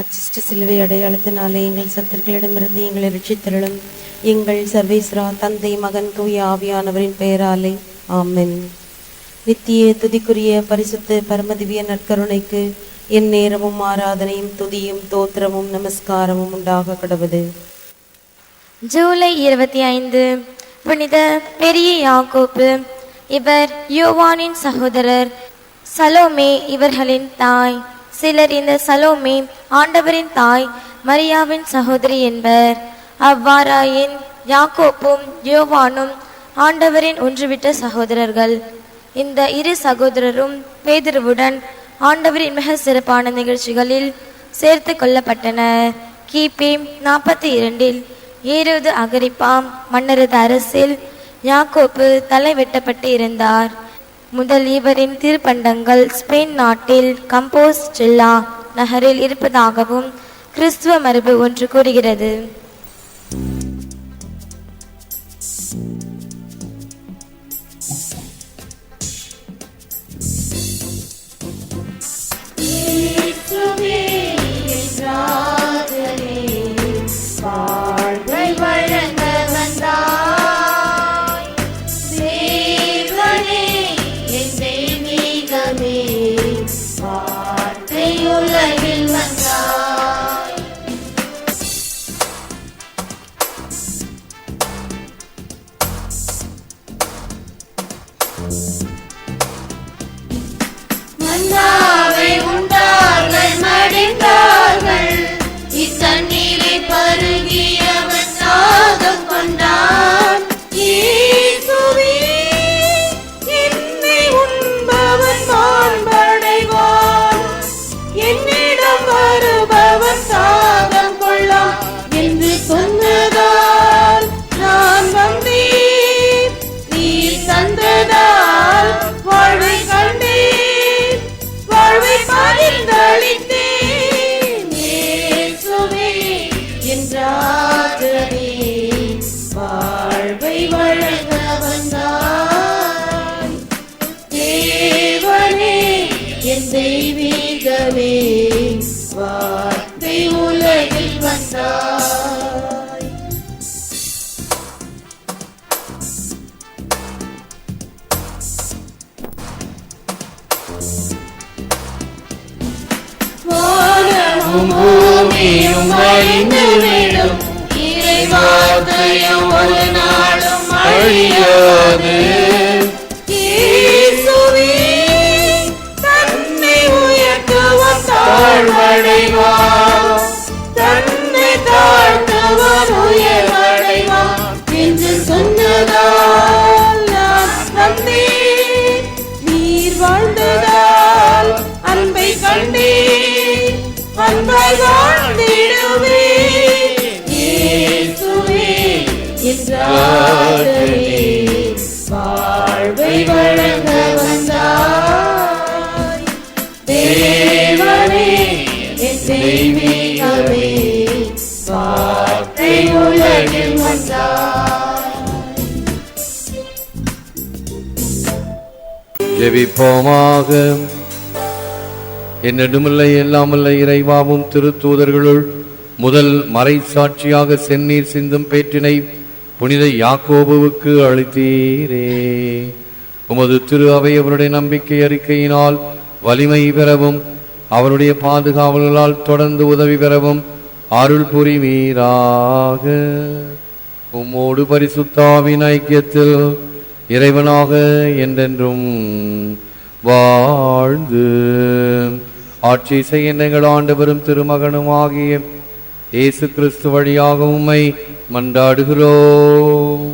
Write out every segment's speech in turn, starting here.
அச்சிஷ்ட சிலுவை அடையாளத்தினாலே எங்கள் சத்துருக்களிடமிருந்து எங்களை ரட்சித்தருளும். எங்கள் சர்வேஸ்வரா தந்தை மகன் தூய ஆவியானவரின் பெயராலே. ஆமென். நித்திய துதிக்குரிய பரிசுத்த பரமதிவிய நற்கருணைக்கு என் நேரமும் ஆராதனையும் துதியும் தோத்திரமும் நமஸ்காரமும் உண்டாக கடவுது ஜூலை இருபத்தி ஐந்து புனித பெரிய யாக்கோப்பு இவர் யோவானின் சகோதரர் சலோமே இவர்களின் தாய். சிலர் இந்த சலோமே ஆண்டவரின் தாய் மரியாவின் சகோதரி என்பர். அவ்வாறாயின் யாக்கோப்பும் யோவானும் ஆண்டவரின் ஒன்றுவிட்ட சகோதரர்கள். இந்த இரு சகோதரரும் பேதருவுடன் ஆண்டவரின் மிக சிறப்பான நிகழ்ச்சிகளில் சேர்த்து கொள்ளப்பட்டனர். கிபி நாற்பத்தி இரண்டில் ஏறுவது அகரிப்பாம் மன்னரது அரசில் யாக்கோப்பு தலை வெட்டப்பட்டு இருந்தார். முதல் இவரின் திருப்பண்டங்கள் ஸ்பெயின் நாட்டில் கம்போஸ் ஜில்லா நகரில் இருப்பதாகவும் கிறிஸ்துவ மரபு ஒன்று கூறுகிறது. என் அழிந்து விடும். இறை வார்த்தையும் ஒரு நாளும் அழியாது. என் வாழ்வை வழங்க வந்தாய் தேவனே தெய்வீகமே வார்த்தை உலகில் வந்தாய். ஜெபிப்போமாக. என்னிடமில்லை எல்லாமல்ல இறைவாவும் திருத்தூதர்களுள் முதல் மறைசாட்சியாக செந்நீர் சிந்தும் பேற்றினை புனித யாக்கோபுவுக்கு அளித்தீரே. உமது திரு அவை அவருடைய நம்பிக்கை அறிக்கையினால் வலிமை பெறவும் அவருடைய பாதுகாவல்களால் தொடர்ந்து உதவி பெறவும் அருள் புரிவீராக. உம்மோடு பரிசுத்தாவின் ஐக்கியத்தில் இறைவனாக என்றென்றும் வாழ்ந்து ஆட்சி செய்ய எங்கள் ஆண்டவரும் திருமகனும் ஆகிய இயேசு கிறிஸ்து வழியாக உம்மை மன்றாடுகிறோம்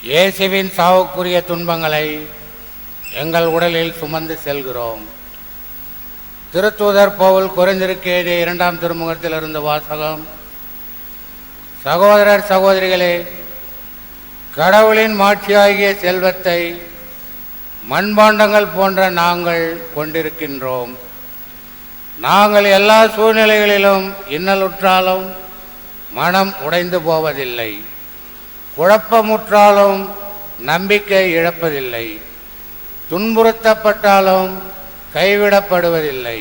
இயேசுவின் சாவுக்குரிய துன்பங்களை எங்கள் உடலில் சுமந்து செல்கிறோம். திருத்தூதர் போவல் குறைந்திருக்க எழுதிய இரண்டாம் திருமுகத்தில் இருந்த வாசகம். சகோதரர் சகோதரிகளே கடவுளின் மாட்சியாகிய செல்வத்தை மண்பாண்டங்கள் போன்ற நாங்கள் கொண்டிருக்கின்றோம். நாங்கள் எல்லா சூழ்நிலைகளிலும் இன்னலுற்றாலும் மனம் உடைந்து போவதில்லை. குழப்பமுற்றாலும் நம்பிக்கை இழப்பதில்லை. துன்புறுத்தப்பட்டாலும் கைவிடப்படுவதில்லை.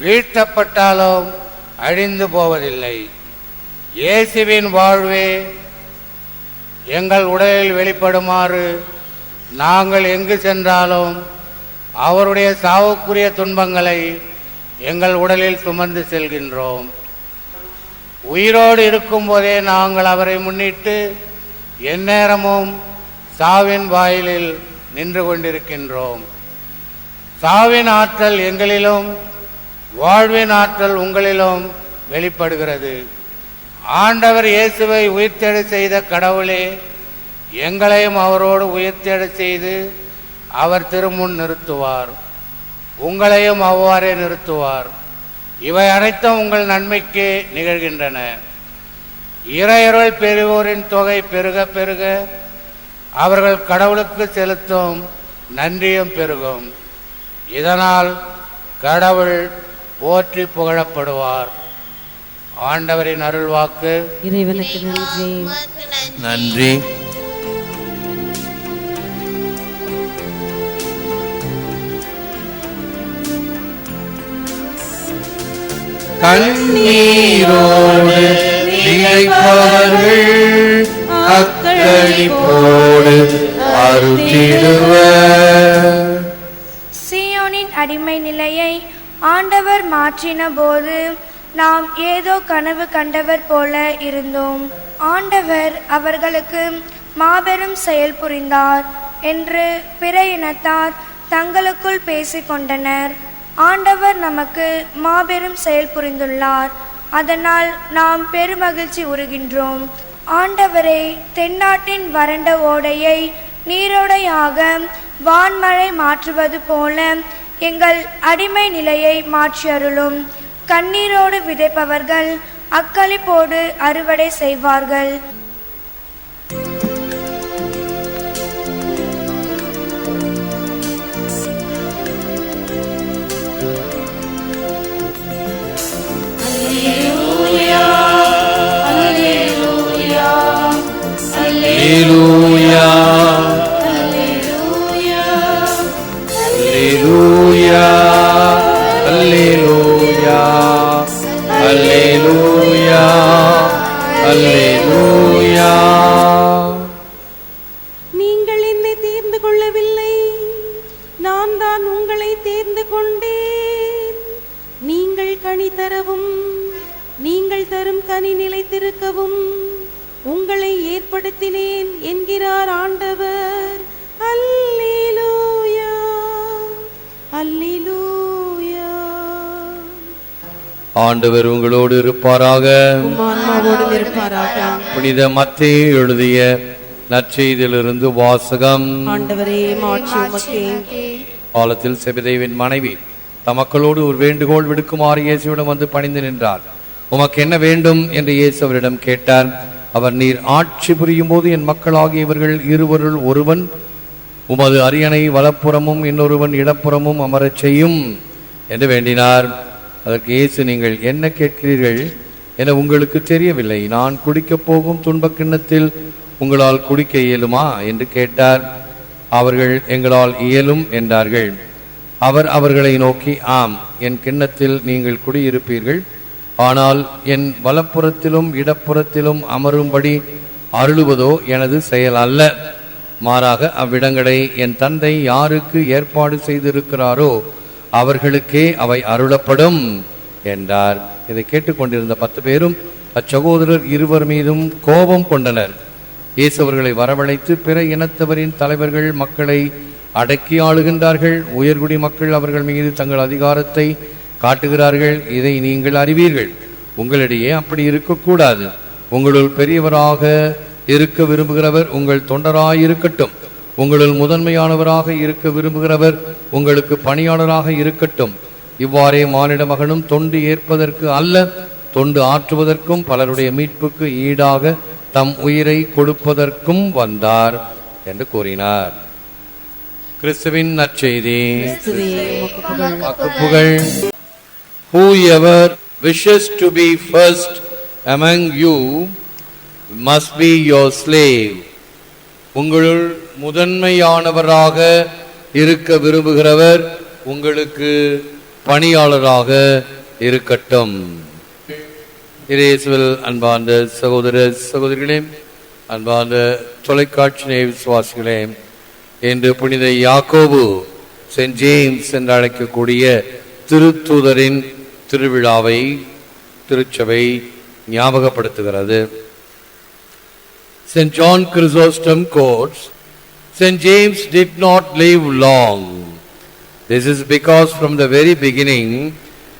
வீழ்த்தப்பட்டாலும் அழிந்து போவதில்லை. இயேசுவின் வாழ்வே எங்கள் உடலில் வெளிப்படுமாறு நாங்கள் எங்கு சென்றாலும் அவருடைய சாவுக்குரிய துன்பங்களை எங்கள் உடலில் சுமந்து செல்கின்றோம். உயிரோடு இருக்கும்போதே நாங்கள் அவரை முன்னிட்டு எந்நேரமும் சாவின் வாயிலில் நின்று கொண்டிருக்கின்றோம். சாவின் ஆற்றல் எங்களிலும் வாழ்வின் ஆற்றல் உங்களிலும் வெளிப்படுகிறது. ஆண்டவர் இயேசுவை உயிர்த்தெழ செய்த கடவுளே எங்களையும் அவரோடு உயிர்த்தெழ செய்து அவர் திருமுன் நிறுத்துவார். உங்களையும் அவ்வாறே நிறுத்துவார். இவை அனைத்தும் உங்கள் நன்மைக்கு நிகழ்கின்றன. இறையருள் பெறுவோரின் தொகை பெருக பெருக அவர்கள் கடவுளுக்கு செலுத்தும் நன்றியும் பெருகும். இதனால் கடவுள் போற்றி புகழப்படுவார். ஆண்டவரின் அருள்வாக்கு. இறைவனுக்கு நன்றி. நன்றி. கண்ணீரோடு நினைப்பவர்கள் அக்களிப்போடு அருத்திடுவர் சீயோனின் அடிமை நிலையை ஆண்டவர் மாற்றின போது நாம் ஏதோ கனவு கண்டவர் போல இருந்தோம். ஆண்டவர் அவர்களுக்கு மாபெரும் செயல் புரிந்தார் என்று பிற இனத்தார் தங்களுக்குள் பேசிக்கொண்டனர். ஆண்டவர் நமக்கு மாபெரும் செயல் புரிந்துள்ளார். அதனால் நாம் பெருமகிழ்ச்சி உறுகின்றோம். ஆண்டவரே தென்னாட்டின் வறண்ட ஓடையை நீரோடையாக வான்மழை மாற்றுவது போல எங்கள் அடிமை நிலையை மாற்றியருளும் கண்ணீரோடு விதைப்பவர்கள் அக்களிப்போடு அறுவடை செய்வார்கள். ஆண்டவர் உங்களோடு இருப்பாராக. புனித மத்தேயு எழுதிய நற்செய்தியிலிருந்து வாசகம். காலத்தில் செபிதேவின் மனைவி தமக்களோடு ஒரு வேண்டுகோள் விடுக்குமாறு இயேசுவிடம் வந்து பணிந்து நின்றார் உமக்கு என்ன வேண்டும்? என்று இயேசு அவரிடம் கேட்டார். அவர் நீர் ஆட்சி புரியும் போது என் மக்களாகிய இவர்கள் இருவருள் ஒருவன். உமது அரியணை வலப்புறமும் இன்னொருவன் இடப்புறமும் அமரச் செய்யும் என்று வேண்டினார். அதற்கு இயேசு நீங்கள் என்ன கேட்கிறீர்கள் என உங்களுக்கு தெரியவில்லை. நான் குடிக்கப் போகும் துன்ப கிண்ணத்தில் உங்களால் குடிக்க இயலுமா? என்று கேட்டார். அவர்கள் எங்களால் இயலும் என்றார்கள். அவர் அவர்களை நோக்கி ஆம் என் கிண்ணத்தில் நீங்கள் குடியிருப்பீர்கள். ஆனால் என் வலப்புறத்திலும் இடப்புறத்திலும் அமரும்படி அருளுவதோ எனது செயல் அல்ல. மாறாக அவ்விடங்களை என் தந்தை யாருக்கு ஏற்பாடு செய்திருக்கிறாரோ அவர்களுக்கே அவை அருளப்படும் என்றார். இதை கேட்டுக்கொண்டிருந்த பத்து பேரும் அச்சகோதரர் இருவர் மீதும் கோபம் கொண்டனர். இயேசுவர்களை வரவழைத்து பிற இனத்தவரின் தலைவர்கள் மக்களை அடக்கி ஆளுகின்றார்கள். உயர்குடி மக்கள் அவர்கள் மீது தங்கள் அதிகாரத்தை காட்டுகிறார்கள். இதை நீங்கள் அறிவீர்கள். உங்களிடையே அப்படி இருக்கக்கூடாது. உங்களுள் பெரியவராக இருக்க விரும்புகிறவர் உங்கள் தொண்டராயிருக்கட்டும். உங்களில் உங்களுள் முதன்மையானவராக இருக்க விரும்புகிறவர் உங்களுக்கு பணியாளராக இருக்கட்டும். இவ்வாறே மானிட மகனும் தொண்டு ஏற்பதற்கு அல்ல தொண்டு ஆற்றுவதற்கும் பலருடைய மீட்புக்கு ஈடாக தம் உயிரை கொடுப்பதற்கும் வந்தார் என்று கூறினார். கிறிஸ்துவின் நற்செய்தி. புகழ் whoever whoever wishes to be first among you must be your slave. உங்களுள் முதன்மையானவராக இருக்க விரும்புகிறவர் உங்களுக்கு பணியாளராக இருக்கட்டும். இரேசுவல் அன்பார்ந்த சகோதர சகோதரிகளே அன்பார்ந்த தொலைக்காட்சி நேய விசுவாசிகளே என்று புனித யாக்கோபு சென்ட் ஜேம்ஸ் என்று அழைக்கக்கூடிய திருத்தூதரின் திருவிழாவை திருச்சபை ஞாபகப்படுத்துகிறது. Saint John Chrysostom quotes St. James did not live long. This is because from the very beginning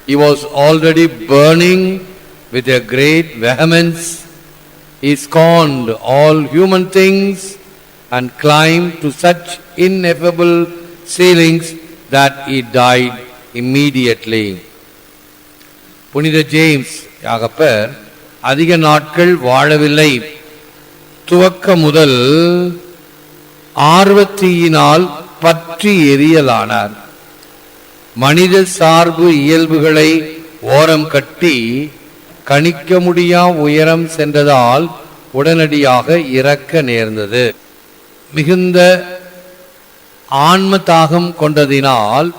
he was already burning with a great vehemence. He scorned all human things and climbed to such ineffable ceilings that he died immediately. புனித James Yakappar அதிக நாட்கள் வாழவில்லை துவக்க முதல் ஆர்வத்தியினால் பற்றி எரியலானார் மனித சார்பு இயல்புகளை ஓரம் கட்டி கணிக்க முடியா உயரம் சென்றதால் உடனடியாக இறக்க நேர்ந்தது. மிகுந்த ஆன்ம தாகம் கொண்டதினால்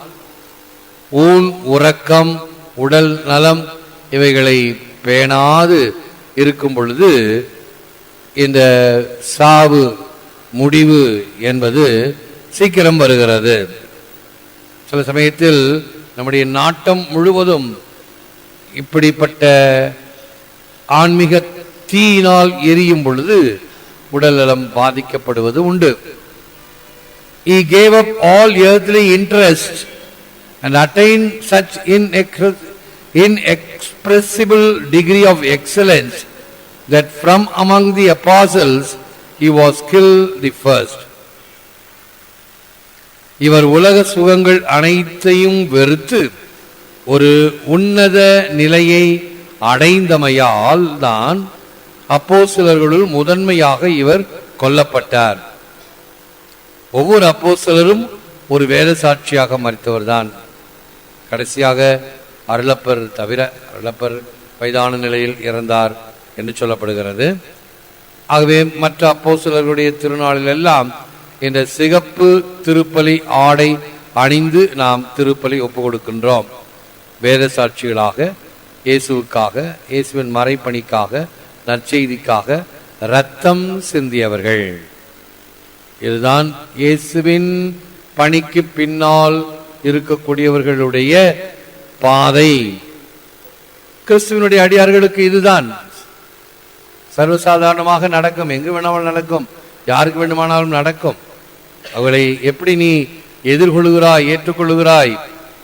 ஊன் உறக்கம் உடல் நலம் இவைகளை பேணாது இருக்கும் பொழுது இந்த சாவு முடிவு என்பது சீக்கிரம் வருகிறது சில சமயத்தில் நம்முடைய நாட்டம் முழுவதும் இப்படிப்பட்ட ஆன்மீக தீயினால் எரியும் பொழுது உடல்நலம் பாதிக்கப்படுவது உண்டு He gave up all earthly interest and attained such inexpressible degree of excellence that from among the apostles he was kill the first இவர் உலக சுகங்கள் அனைத்தையும் வெறுத்து ஒரு உன்னத நிலையை அடைந்தமையால் தான் அப்போஸ்தலர்களுள் முதன்மையாக இவர் கொல்லப்பட்டார். ஒவ்வொரு அப்போஸ்தலரும் ஒரு வேத சாட்சியாக மறித்தவர்தான். கடைசியாக அருளப்பர் தவிர அருளப்பர் வயதான நிலையில் இறந்தார் என்று சொல்லப்படுகிறது. ஆகவே மற்ற அப்போஸ்தலர்களுடைய திருநாளில் எல்லாம் இந்த சிகப்பு திருப்பலி ஆடை அணிந்து நாம் திருப்பலி ஒப்பு கொடுக்கின்றோம் வேத சாட்சிகளாக இயேசுவுக்காக இயேசுவின் மறைப்பணிக்காக நற்செய்திக்காக ரத்தம் சிந்தியவர்கள். இதுதான் இயேசுவின் பணிக்கு பின்னால் இருக்கக்கூடியவர்களுடைய பாதை. கிறிஸ்துவனுடைய அடியார்களுக்கு இதுதான். சர்வசாதாரணமாக நடக்கும். எங்கு வேணாலும் நடக்கும். யாருக்கு வேண்டுமானாலும் நடக்கும். அவளை எப்படி நீ எதிர்கொள்கிறாய் ஏற்றுக்கொள்கிறாய்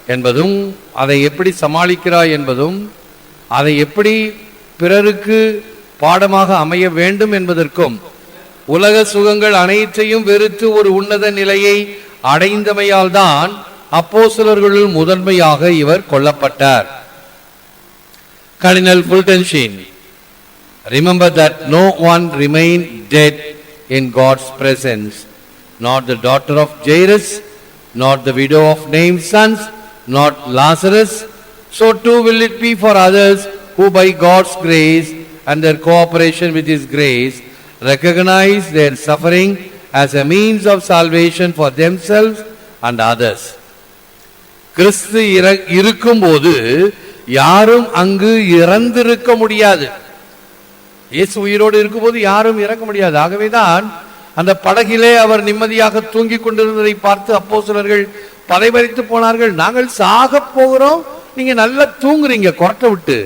என்பதும் அதை எப்படி சமாளிக்கிறாய் என்பதும் அதை எப்படி பிறருக்கு பாடமாக அமைய வேண்டும் என்பதற்கும் உலக சுகங்கள் அனைத்தையும் வெறுத்து ஒரு உன்னத நிலையை அடைந்தமையால் தான் அப்போஸ்தலர்களுள் முதன்மையாக இவர் கொல்லப்பட்டார். கர்டினல் புல்டன்ஷின். Remember that no one remained dead in God's presence, not the daughter of Jairus, not the widow of named sons, not Lazarus. So too will it be for others who by God's grace and their cooperation with His grace recognize their suffering as a means of salvation for themselves and others. கிறிஸ்து இருக்கும்போது யாரும் அங்கு இறந்திருக்க முடியாது இயேசு உயிரோடு இருக்கும்போது யாரும் இறக்க முடியாது. ஆகவேதான் அந்த படகிலே அவர் நிம்மதியாக தூங்கிக் கொண்டிருந்ததை பார்த்து அப்போ சிலர்கள் பதைபறித்து போனார்கள். நாங்கள் சாக போகிறோம். நீங்க நல்லா தூங்குறீங்க. கொரட்டை விட்டு.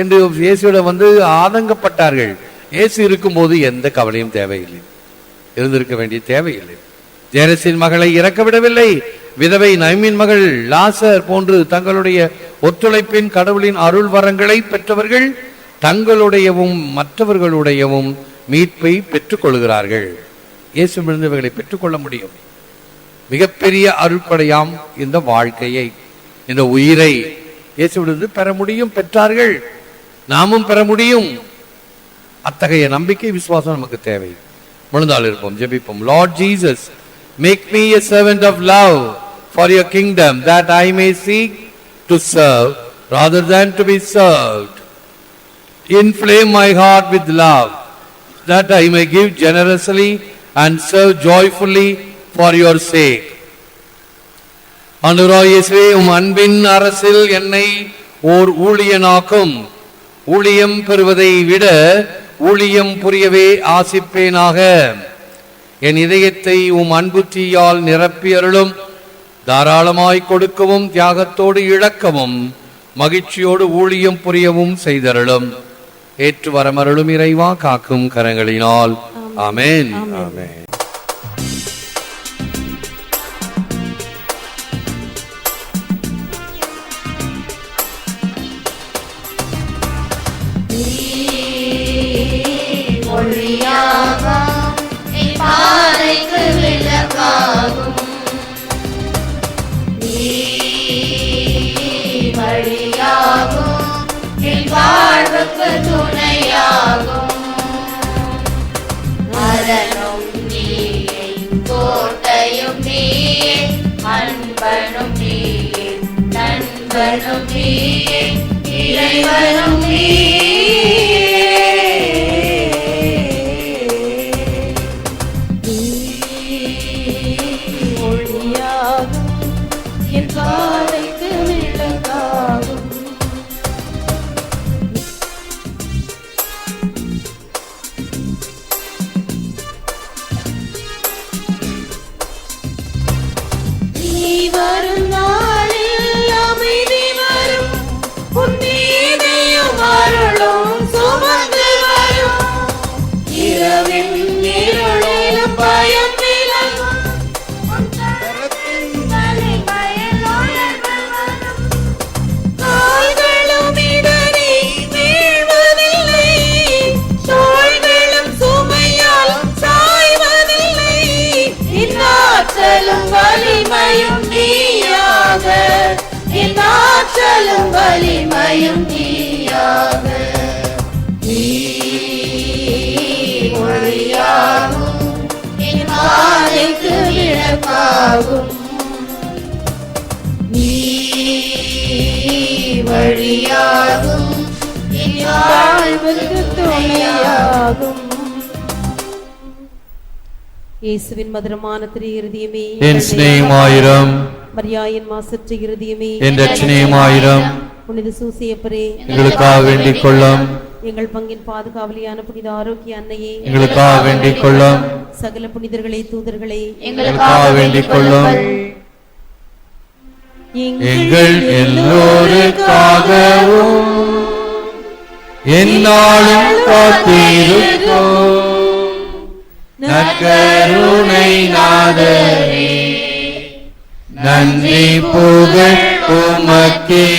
என்று இயேசுவிடம் வந்து ஆதங்கப்பட்டார்கள். இயேசு இருக்கும்போது எந்த கவலையும் தேவையில்லை. இருந்திருக்க வேண்டிய தேவையில்லை. ஜேரஸின் மகளை இறக்க விடவில்லை. விதவை நைமின் மகள் லாசர் போன்று தங்களுடைய ஒத்துழைப்பின் கடவுளின் அருள் வரங்களை பெற்றவர்கள் தங்களுடையவும் மற்றவர்களுடையவும் மீட்பை பெற்றுக்கொள்கிறார்கள். இயேசுவிலிருந்து இவர்களை பெற்றுக்கொள்ள முடியும். மிகப்பெரிய அருள்படையாம் இந்த வாழ்க்கையை. இந்த உயிரை இயேசுவிலிருந்து பெற முடியும் பெற்றார்கள். நாமும் பெற முடியும். அத்தகைய நம்பிக்கை விசுவாசம் நமக்கு தேவை. முழுந்தால் இருப்போம் ஜெபிப்போம். Lord Jesus make me a servant of love for your kingdom that I may seek to serve rather than to be served Inflame my heart with love that I may give generously and serve joyfully for your sake. ஆண்டவராய் இயேசுவே உம் அன்பின் அரசில் என்னை ஓர் ஊழியனாக்கும். ஊழியம் பெறுவதை விட ஊழியம் புரியவே ஆசிப்பேனாக. என் இதயத்தை உம் அன்பு தீயால் நிரப்பி அருளும். தாராளமாய் கொடுக்கவும் தியாகத்தோடு இழக்கவும் மகிழ்ச்சியோடு ஊழியம் புரியவும் செய்தருளும். ஏற்று வரமருளும் இறைவா காக்கும் கரங்களினால். ஆமென். ஆமென். நண்பனும் நீயே இறைவனும் நீயே. வலிமையும் நீயாக நீ ஒளியாகும் என் பாதைக்கு விளக்காகும். நீ வழியாகும் என் வாழ்வுக்கு துணையாகும். இயேசுவின் மதுரமான திரு இருதயமே என் சிநேகமாயிரம் மரியாயின் மாசற்ற இருதயமே. என் ரட்சணியமாயிரம் புனித சூசியப்பரே. எங்களுக்காக வேண்டிக் கொள்ளும் எங்கள் பங்கின் பாதுகாவலியான புனித ஆரோக்கிய அன்னையே. எங்களுக்காக வேண்டிக் கொள்ளும் சகல புனிதர்களே தூதர்களே. எங்களுக்காக வேண்டிக் கொள்ளும் எங்கள் எல்லோருக்காகவும் என்னாலும் காத்திருக்கும். நற்கருணை நாதரே நன்றி புகழ் உமக்கே.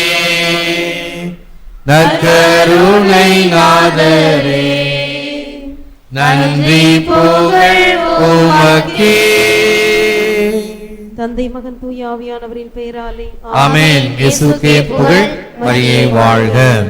நற்கருணை நாதரே. நன்றி புகழ் உமக்கே. தந்தை மகன் தூய ஆவியானவரின் பெயராலே. ஆமென். இயேசுக்கே புகழ். மரியே வாழ்க.